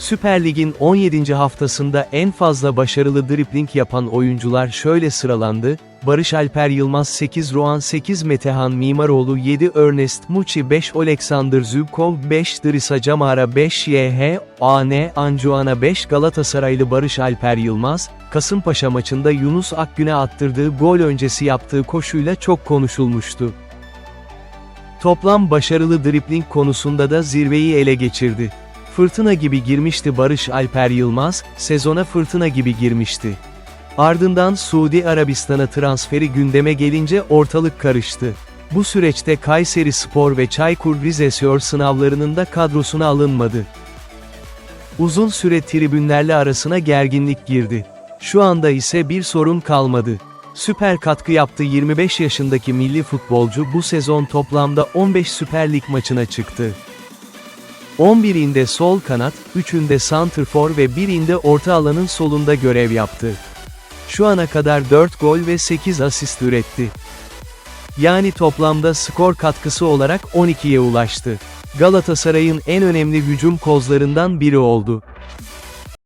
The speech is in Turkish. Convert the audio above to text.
Süper Lig'in 17. haftasında en fazla başarılı dribling yapan oyuncular şöyle sıralandı, Barış Alper Yılmaz 8 Roan 8 Metehan Mimaroğlu 7 Ernest Muçi 5 Oleksandr Zubkov 5 Drisa Camara 5 YH, AN Ancuana 5 Galatasaraylı Barış Alper Yılmaz, Kasımpaşa maçında Yunus Akgün'e attırdığı gol öncesi yaptığı koşuyla çok konuşulmuştu. Toplam başarılı dribling konusunda da zirveyi ele geçirdi. Fırtına gibi girmişti Barış Alper Yılmaz, sezona fırtına gibi girmişti. Ardından Suudi Arabistan'a transferi gündeme gelince ortalık karıştı. Bu süreçte Kayseri Spor ve Çaykur Rizespor sınavlarının da kadrosuna alınmadı. Uzun süre tribünlerle arasına gerginlik girdi. Şu anda ise bir sorun kalmadı. Süper katkı yaptı 25 yaşındaki milli futbolcu bu sezon toplamda 15 Süper Lig maçına çıktı. 11'inde sol kanat, 3'ünde santrfor ve 1'inde orta alanın solunda görev yaptı. Şu ana kadar 4 gol ve 8 asist üretti. Yani toplamda skor katkısı olarak 12'ye ulaştı. Galatasaray'ın en önemli hücum kozlarından biri oldu.